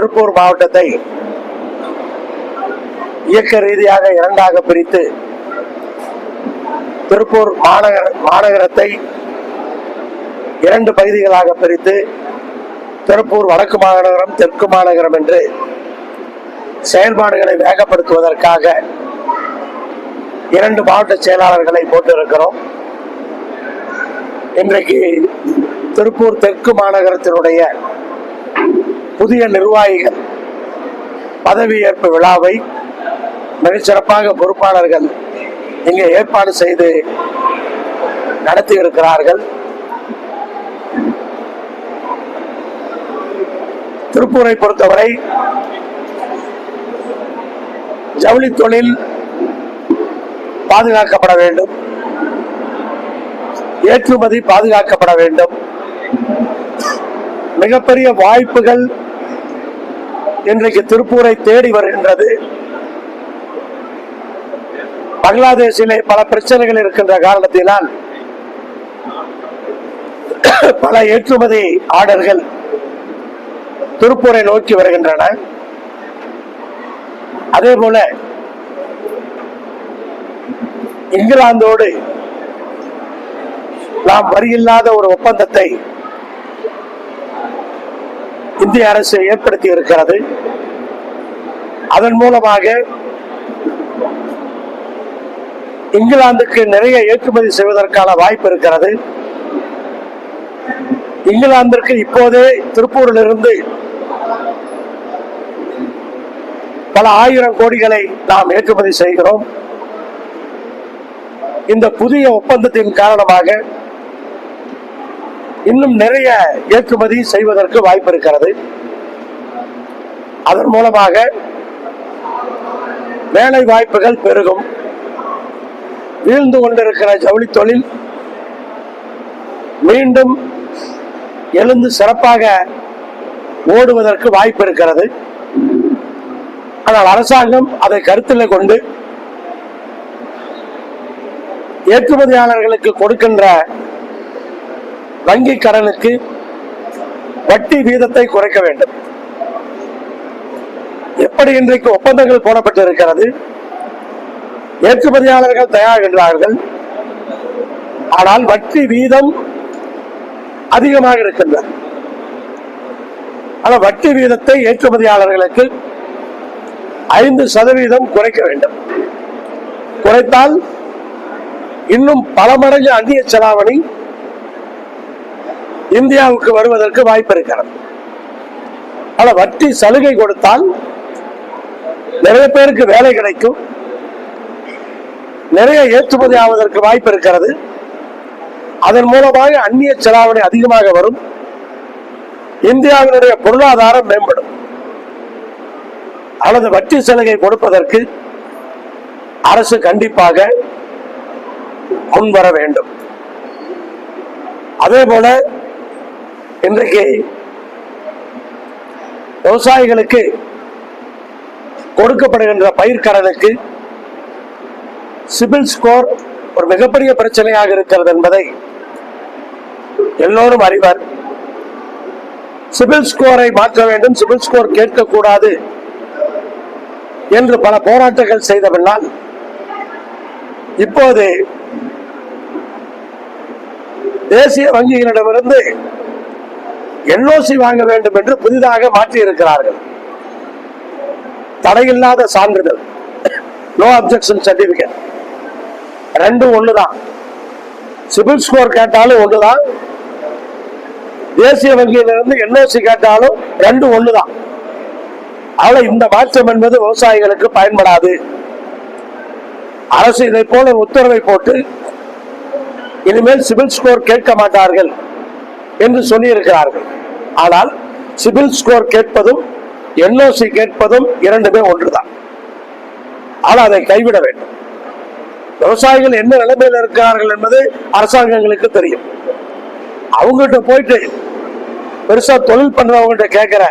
திருப்பூர் மாவட்டத்தை இயக்க ரீதியாக இரண்டாக பிரித்து திருப்பூர் மாநகர மாநகரத்தை இரண்டு பகுதிகளாக பிரித்து திருப்பூர் வடக்கு மாநகரம் தெற்கு மாநகரம் என்று செயல்பாடுகளை வேகப்படுத்துவதற்காக இரண்டு மாவட்ட செயலாளர்களை போட்டிருக்கிறோம். இன்றைக்கு திருப்பூர் தெற்கு மாநகரத்தினுடைய புதிய நிர்வாகிகள் பதவியேற்பு விழாவை மிகச்சிறப்பாக பொறுப்பாளர்கள் இங்கே ஏற்பாடு செய்து நடத்தி இருக்கிறார்கள் திருப்பூரை பொறுத்தவரை ஜவுளி தொழில் பாதுகாக்கப்பட வேண்டும். ஏற்றுமதி பாதுகாக்கப்பட வேண்டும். மிகப்பெரிய வாய்ப்புகள் இன்றைக்கு திருப்பூரை தேடி வருகின்றது. பங்களாதேஷிலே பல பிரச்சனைகள் இருக்கின்ற காரணத்தினால் பல ஏற்றுமதி ஆர்டர்கள் திருப்பூரை நோக்கி வருகின்றன. அதே போல இங்கிலாந்தோடு நாம் வரியில்லாத ஒரு ஒப்பந்தத்தை இந்திய அரசு ஏற்படுத்தி இருக்கிறது அதன் மூலமாக இங்கிலாந்துக்கு நிறைய ஏற்றுமதி செய்வதற்கான வாய்ப்பு இருக்கிறது. இங்கிலாந்திற்கு இப்போதே திருப்பூரிலிருந்து பல ஆயிரம் கோடிகளை நாம் ஏற்றுமதி செய்கிறோம். இந்த புதிய ஒப்பந்தத்தின் காரணமாக இன்னும் நிறைய ஏற்றுமதி செய்வதற்கு வாய்ப்பு இருக்கிறது. அதன் மூலமாக வேலை வாய்ப்புகள் பெருகும். வீழ்ந்து கொண்டிருக்கிற ஜவுளி தொழில் மீண்டும் எழுந்து சிறப்பாக ஓடுவதற்கு வாய்ப்பு இருக்கிறது. ஆனால் அரசாங்கம் அதை கருத்தில் கொண்டு ஏற்றுமதியாளர்களுக்கு கொடுக்கின்ற வங்கி கடனுக்கு வட்டி வீதத்தை குறைக்க வேண்டும். எப்படி இன்றைக்கு ஒப்பந்தங்கள் போடப்பட்டு இருக்கிறது ஏற்றுமதியாளர்கள் தயாரிக்கின்றார்கள் ஆனால் வட்டி வீதம் அதிகமாக இருக்கின்றது ஆனால் வட்டி வீதத்தை ஏற்றுமதியாளர்களுக்கு ஐந்து சதவீதம் குறைக்க வேண்டும். குறைத்தால் இன்னும் பல மடங்கு அந்நிய செலாவணி இந்தியாவுக்கு வருவதற்கு வாய்ப்பு இருக்கிறது. ஆனா வட்டி சலுகை கொடுத்தால் நிறைய பேருக்கு வேலை கிடைக்கும். நிறைய ஏற்றுமதி ஆவதற்கு வாய்ப்பு இருக்கிறது. அதன் மூலமாக அந்நிய செலாவணி அதிகமாக வரும். இந்தியாவினுடைய பொருளாதாரம் மேம்படும். அல்லது வட்டி சலுகை கொடுப்பதற்கு அரசு கண்டிப்பாக முன்வர வேண்டும். அதே போல இன்றைக்கு விவசாயிகளுக்கு கொடுக்கப்படுகின்ற பயிர்கடனுக்கு சிபில் ஸ்கோர் ஒரு மிகப்பெரிய பிரச்சனையாக இருக்கிறது என்பதை எல்லோரும் அறிவர். சிபில் ஸ்கோரை மாற்ற வேண்டும் சிபில் ஸ்கோர் கேட்கக்கூடாது என்று பல போராட்டங்கள் செய்தபின்னால் இப்போது தேசிய வங்கிகளிடமிருந்து என்ஓசி வாங்க வேண்டும் என்று புதிதாக மாற்றி இருக்கிறார்கள் தடையில்லாத சான்றிதழ். நோ அப்செக்ஷன் சர்டிபிகேட் ரெண்டும் ஒண்ணுதான். சிபில் ஸ்கோர் கேட்டாலும் ஒண்ணுதான். தேசிய வங்கியிலிருந்து என்ஓசி கேட்டாலும் ரெண்டும் ஒண்ணுதான். ஆனால் இந்த மாற்றம் என்பது விவசாயிகளுக்கு பயன்படாது. அரசு இதை போல உத்தரவை போட்டு இனிமேல் சிபில் ஸ்கோர் கேட்க மாட்டார்கள். என்று சொல்லியிருக்கிறார்கள். ஆனால் சிபில் ஸ்கோர் கேட்பதும் என்ஓசி கேட்பதும் இரண்டுமே ஒன்றுதான். ஆனால் அதை கைவிட வேண்டும். விவசாயிகள் என்ன நிலைமையில் இருக்கிறார்கள் என்பது அரசாங்கங்களுக்கு தெரியும். அவங்ககிட்ட போயிட்டு பெருசா தொழில் பண்றவங்ககிட்ட கேட்கிற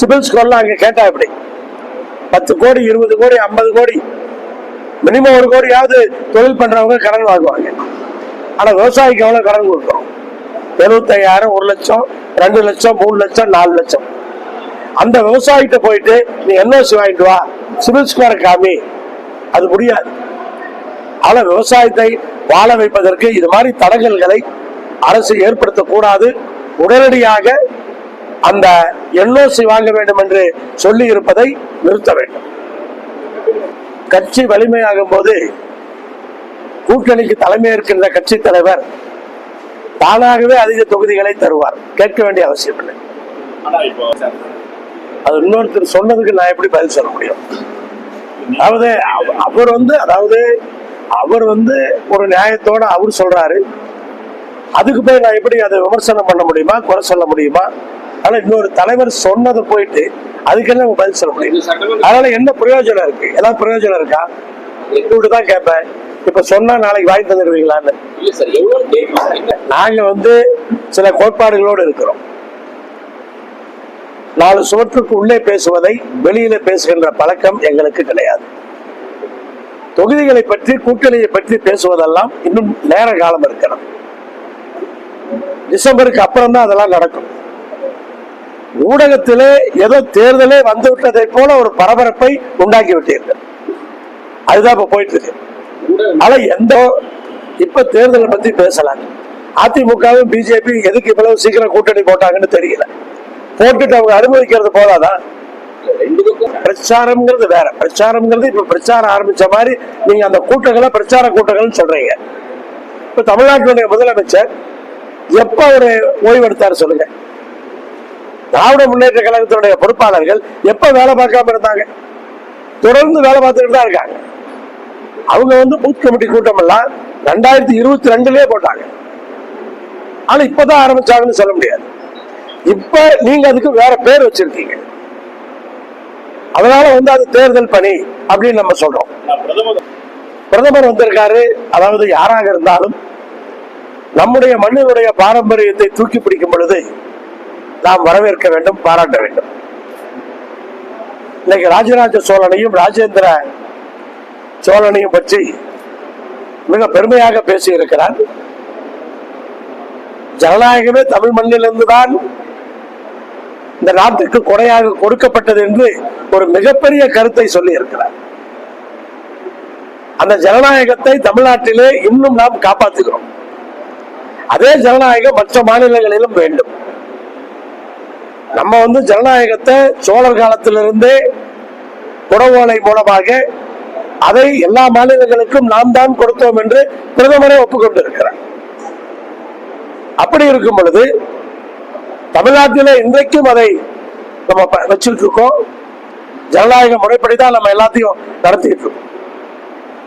சிபில் ஸ்கோர்லாம் அங்க கேட்டா எப்படி? பத்து கோடி இருபது கோடி ஐம்பது கோடி மினிமம் ஒரு கோடியாவது தொழில் பண்றவங்க கடன் வாங்குவாங்க. ஆனா விவசாயிக்கு எவ்வளவு கடன் கொடுக்குறோம் எழுபத்தையாயிரம் ஒரு லட்சம் ரெண்டு லட்சம் மூணு லட்சம் நாலு லட்சம். அந்த விவசாயிகிட்ட போயிட்டு நீ என்ஓசி வாங்கிட்டு வா சிவில் ஸ்கோர் காமி. அது முடியாது. ஆனா விவசாயத்தை வாழ வைப்பதற்கு இது மாதிரி தடங்கல்களை அரசு ஏற்படுத்தக்கூடாது. உடனடியாக அந்த என்ஓசி வாங்க வேண்டும் என்று சொல்லி இருப்பதை நிறுத்த வேண்டும். கட்சி வலிமையாகும் போது கூட்டணிக்கு தலைமை கட்சி தலைவர் தானாகவே அதிக தொகுதிகளை தருவார். கேட்க வேண்டிய அவசியம் இல்லை. அது இன்னொருத்தர் சொன்னதுக்கு நான் எப்படி பதில் சொல்ல முடியும்? அதாவது அவ- அவர் வந்து அதாவது அவர் வந்து ஒரு நியாயத்தோட அவர் சொல்றாரு. அதுக்கு போய் நான் எப்படி அதை விமர்சனம் பண்ண முடியுமா? குறை சொல்ல முடியுமா? ஆனா இன்னொரு தலைவர் சொன்னதை போயிட்டு அதுக்கு என்ன பதில் சொல்ல முடியும். அதனால என்ன பிரயோஜனம் இருக்கு? ஏதாவது பிரயோஜனம் இருக்கா? இப்படிதான் கேட்பேன். இப்ப சொன்னா நாளைக்கு வாங்கி தந்துடுவீங்களான்னு. நாங்க வந்து சில கோட்பாடுகளோடு இருக்கிறோம். நாலு சுவற்றுக்கு உள்ளே பேசுவதை வெளியில பேசுகின்ற பழக்கம் எங்களுக்கு கிடையாது. தொகுதிகளை பற்றி கூட்டணியை பற்றி பேசுவதெல்லாம் இன்னும் நேர காலம் இருக்கிறது. டிசம்பருக்கு அப்புறம் தான் அதெல்லாம் நடக்கும். ஊடகத்திலே ஏதோ தேர்தலே வந்து விட்டதை போல ஒரு பரபரப்பை உண்டாக்கி விட்டீர்கள். அதுதான் இப்ப போயிட்டு இருக்கு. ஆனா எந்த இப்ப தேர்தலை பத்தி பேசலாம் அதிமுகவும் பிஜேபி எதுக்கு இவ்வளவு சீக்கிரம் கூட்டணி போட்டாங்கன்னு தெரியல. போட்டுட்டு அவங்க அனுமதிக்கிறது போதாதான் பிரச்சாரம்ங்கிறது வேற. பிரச்சாரம்ங்கிறது இப்ப பிரச்சாரம் ஆரம்பிச்ச மாதிரி நீங்க அந்த கூட்டங்களை பிரச்சார கூட்டங்கள்னு சொல்றீங்க. இப்ப தமிழ்நாட்டினுடைய முதலமைச்சர் எப்ப ஒரு ஓய்வு எடுத்தாரு சொல்லுங்க? திராவிட முன்னேற்ற கழகத்தினுடைய பொறுப்பாளர்கள் எப்ப வேலை பார்க்காம இருந்தாங்க? தொடர்ந்து வேலை பார்த்துக்கிட்டு தான் இருக்காங்க. அவங்க வந்து பூத் கமிட்டி கூட்டம் எல்லாம் ரெண்டாயிரத்தி இருபத்தி ரெண்டுலயே போட்டாங்க. ஆனா இப்பதான் ஆரம்பிச்சாங்கன்னு சொல்ல முடியாது. இப்ப நீங்க அதுக்கு வேற பேர் வச்சிருக்கீங்க. அதனால வந்து அது தேர்தல் பணி அப்படின்னு நம்ம சொல்றோம். பிரதமர் பிரதமர் வந்திருக்காரு. அதாவது யாராக இருந்தாலும் நம்முடைய மண்ணினுடைய பாரம்பரியத்தை தூக்கி பிடிக்கும் பொழுது நாம் வரவேற்க வேண்டும் பாராட்ட வேண்டும். இன்னைக்கு ராஜராஜ சோழனையும் ராஜேந்திர சோழனையும் பற்றி மிக பெருமையாக பேசி இருக்கிறார் ஜனநாயகமே தமிழ் மண்ணிலிருந்து தான் இந்த நாட்டுக்கு கொடையாக கொடுக்கப்பட்டது என்று ஒரு மிகப்பெரிய கருத்தை சொல்லி இருக்கிறார் அந்த ஜனநாயகத்தை தமிழ்நாட்டிலே இன்னும் நாம் காப்பாற்றுகிறோம். அதே ஜனநாயகம் மற்ற மாநிலங்களிலும் வேண்டும். நம்ம வந்து ஜனநாயகத்தை சோழர் காலத்திலிருந்தே குடவோலை மூலமாக அதை எல்லா மாநிலங்களுக்கும் நாம் தான் கொடுத்தோம் என்று பிரதமரே ஒப்புக்கொண்டிருக்கிறார். அப்படி இருக்கும் பொழுது தமிழ்நாட்டில இன்றைக்கும் அதை நம்ம ப- வச்சுட்டு இருக்கோம் ஜனநாயக முறைப்படி தான் நம்ம எல்லாத்தையும் நடத்திட்டு இருக்கோம்.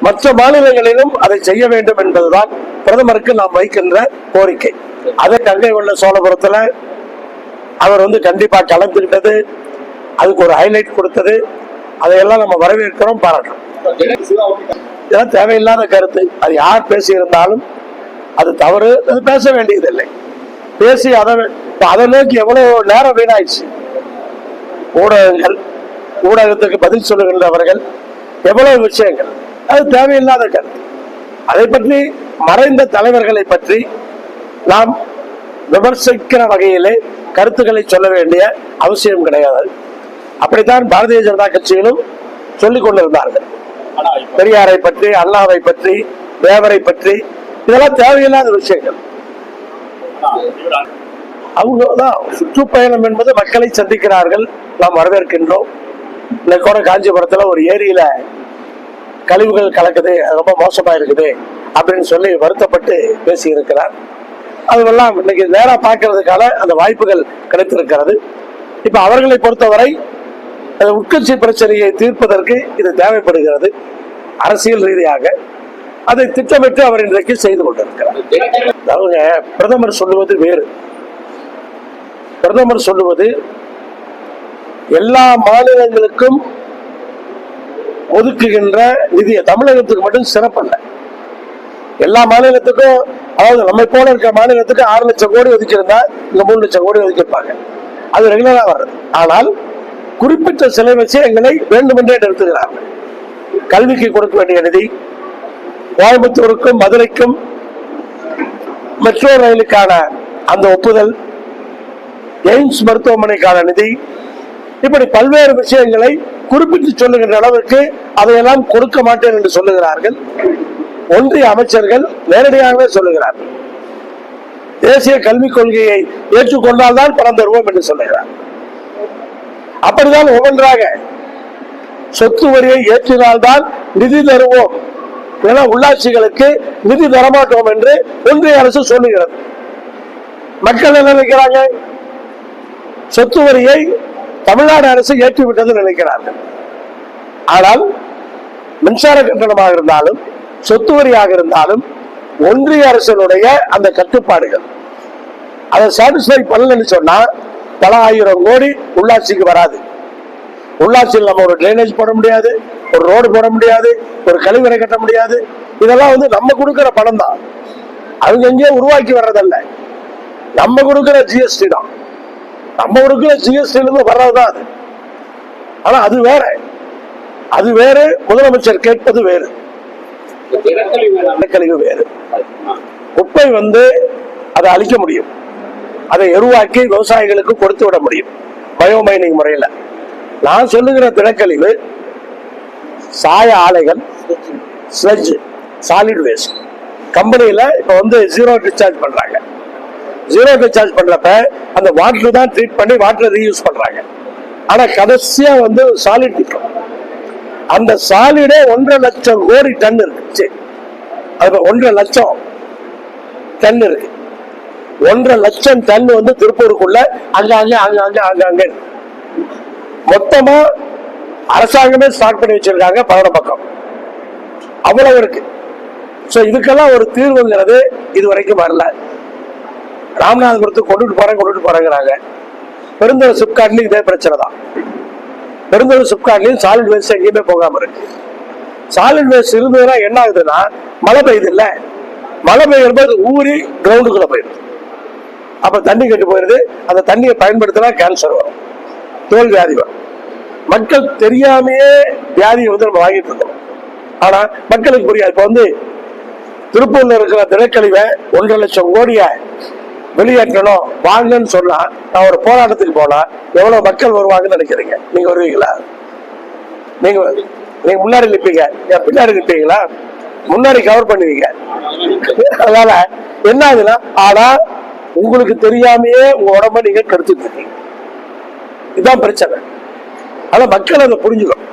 மற்ற மாநிலங்களிலும் அதை செய்ய வேண்டும் என்பதுதான் பிரதமருக்கு நாம் வைக்கின்ற கோரிக்கை. அதை கங்கை உள்ள சோழபுரத்துல அவர் வந்து கண்டிப்பா கலந்துக்கிட்டது அதுக்கு ஒரு ஹைலைட் கொடுத்தது. அதையெல்லாம் நம்ம வரவேற்கிறோம் பாராட்டுறோம். இதெல்லாம் தேவையில்லாத கருத்து. அது யார் பேசியிருந்தாலும் அது தவறு அது பேச வேண்டியதில்லை. பேசி அதை அதை நோக்கி எவ்வளவு நேரம் வீணாயிடுச்சு? ஊடகங்கள் ஊடகத்துக்கு பதில் சொல்லுகின்றவர்கள் எவ்வளவு விஷயங்கள்? அது தேவையில்லாத கருத்து. அதை பற்றி மறைந்த தலைவர்களை பற்றி நாம் விமர்சிக்கிற வகையிலே கருத்துக்களை சொல்ல வேண்டிய அவசியம் கிடையாது. அப்படித்தான் பாரதிய ஜனதா கட்சியிலும் சொல்லிக் கொண்டிருந்தார்கள். பெரியாரை பற்றி அல்லாவை பற்றி தேவரை பற்றி இதெல்லாம் தேவையில்லாத விஷயங்கள். அவங்கதான் சுற்றுப்பயணம் என்பது மக்களை சந்திக்கிறார்கள். நாம் வரவேற்கின்றோம். இன்னைக்கு கூட காஞ்சிபுரத்துல ஒரு ஏரியில கழிவுகள் கலக்குது அது ரொம்ப மோசமா இருக்குது அப்படின்னு சொல்லி வருத்தப்பட்டு பேசி இருக்கிறார் அதுவெல்லாம் இன்னைக்கு நேரா பார்க்கறதுக்கான அந்த வாய்ப்புகள் கிடைத்திருக்கிறது. இப்ப அவர்களை பொறுத்தவரை அந்த உட்கட்சி பிரச்சனையை தீர்ப்பதற்கு இது தேவைப்படுகிறது அரசியல் ரீதியாக. அதை திட்டமிட்டு அவர் இன்றைக்கு செய்து கொண்டிருக்கிறார். அதாவது பிரதமர் சொல்லுவது வேறு. பிரதமர் சொல்லுவது எல்லா மாநிலங்களுக்கும் ஒதுக்குகின்ற நிதியை தமிழகத்துக்கு மட்டும் சிறப்பல்ல. எல்லா மாநிலத்துக்கும் அதாவது நம்மை போல இருக்க மாநிலத்துக்கு ஆறு லட்சம் கோடி ஒதுக்கியிருந்தா இங்க மூணு லட்சம் கோடி ஒதுக்கியிருப்பாங்க. அது ரெகுலரா வர்றது. ஆனால் குறிப்பிட்ட சில விஷயங்களை வேண்டுமென்றே நிறுத்துகிறார்கள் கல்விக்கு கொடுக்க வேண்டிய நிதி கோயம்புத்தூருக்கும் மதுரைக்கும் மெட்ரோ ரயிலுக்கான அந்த ஒப்புதல் எய்ம்ஸ் மருத்துவமனைக்கான நிதி இப்படி பல்வேறு விஷயங்களை குறிப்பிட்டு சொல்லுகின்ற அளவுக்கு அதையெல்லாம் கொடுக்க மாட்டேன் என்று சொல்லுகிறார்கள். ஒன்றிய அமைச்சர்கள் நேரடியாகவே சொல்லுகிறார்கள். தேசிய கல்விக் கொள்கையை ஏற்றுக்கொண்டால்தான் பணம் தருவோம் என்று சொல்லுகிறார். அப்படிதான் ஒவ்வொன்றாக. சொத்து வரியை ஏற்றினால்தான் நிதி தருவோம் என உள்ளாட்சிகளுக்கு நிதி தரமாட்டோம் என்று ஒன்றிய அரசு சொல்லுகிறது. மக்கள் என்ன நினைக்கிறாங்க? சொத்து வரியை தமிழ்நாடு அரசு ஏற்றிவிட்டது நினைக்கிறார்கள். ஆனால் மின்சார கட்டணமாக இருந்தாலும் சொத்து வரியாக இருந்தாலும் ஒன்றிய அரசினுடைய அந்த கட்டுப்பாடுகள். அதை சாட்டிஸ்ஃபை பண்ணலன்னு சொன்னா பல ஆயிரம் கோடி உள்ளாட்சிக்கு வராது. உள்ளாட்சியில் நம்ம ஒரு ட்ரைனேஜ் போட முடியாது ஒரு ரோடு போட முடியாது ஒரு கழிவறை கட்ட முடியாது. இதெல்லாம் வந்து நம்ம கொடுக்கிற பணம் தான். அவங்க எங்கேயும் உருவாக்கி வர்றதல்ல. நம்ம கொடுக்கிற ஜிஎஸ்டி தான். நம்ம கொடுக்கிற ஜிஎஸ்டில இருந்து வர்றதுதான் அது. ஆனா அது வேற. அது வேறு முதலமைச்சர் கேட்பது வேறு. கணக்கழிவு வேறு. குப்பை வந்து அதை அழிக்க முடியும். அதை எருவாக்கி விவசாயிகளுக்கு கொடுத்து விட முடியும். பயோமைனிங் முறையில. நான் சொல்லுகிற தினக்கழிவு சாய ஆலைகள் ஸ்லெட்ஜ் சாலிட் வேஸ்ட். கம்பெனியில இப்ப வந்து ஜீரோ டிஸ்சார்ஜ் பண்றாங்க. ஜீரோ டிஸ்சார்ஜ் பண்றப்ப அந்த வாட்டர் தான் ட்ரீட் பண்ணி வாட்டரை ரீயூஸ் பண்றாங்க. ஆனா கடைசியா வந்து சாலிட் நிற்கும் அந்த சாலிடே ஒன்றரை லட்சம் கோடி டன் இருக்கு. சரி. அது ஒன்றரை லட்சம் டன் இருக்கு. ஒன்றரை லட்சம் டன் வந்து திருப்பூருக்குள்ள அங்க அங்க அங்க அங்க அங்க அங்க. மொத்தமா அரசாங்கமே ஸ்டார்ட் பண்ணி வச்சிருக்காங்க பலன பக்கம். அவ்வளவு இருக்கு. சோ இதுக்கெல்லாம் ஒரு தீர்வுங்கிறது இது வரைக்கும் வரல. ராமநாதபுரத்துக்கு கொண்டுட்டு போறேன் கொண்டுட்டு போறேங்கிறாங்க. பெருந்தொரு சிப்காட்லயும் இதே பிரச்சனை தான். பெருந்தொரு சிப்காட்லையும் சாலிட் வேஸ்ட் எங்கேயுமே போகாம இருக்கு. சாலிட் வேஸ்ட் இருந்ததுன்னா என்ன ஆகுதுன்னா மழை பெய்யுது இல்ல? மழை பெய்யும்போது ஊறி கிரவுண்டுக்குள்ள போயிடும். அப்போ தண்ணி கெட்டு போயிருது. அந்த தண்ணியை பயன்படுத்தினா கேன்சர் வரும். தோல் வியாதி வரும். மக்கள் தெரியாமையே வியாதியை வந்து நம்ம வாங்கிட்டு இருக்கோம். ஆனால் மக்களுக்கு புரியாது. இப்போ வந்து திருப்பூர்ல இருக்கிற தினக்கழிவை ஒன்றரை லட்சம் கோடியை வெளியேற்றணும் வாங்கன்னு சொன்னா நான் ஒரு போராட்டத்துக்கு போனா எவ்வளவு மக்கள் வருவாங்கன்னு நினைக்கிறீங்க? நீங்க வருவீங்களா? நீங்க நீங்க முன்னாடி நிற்பீங்க என் பின்னாடி நிற்பீங்களா முன்னாடி கவர் பண்ணுவீங்க. அதனால என்ன ஆகுதுன்னா ஆனா உங்களுக்கு தெரியாமையே உங்க உடம்ப நீங்க கருத்து இதுதான் பிரச்சனை. ஆனா மக்கள் அதை புரிஞ்சுக்கணும்.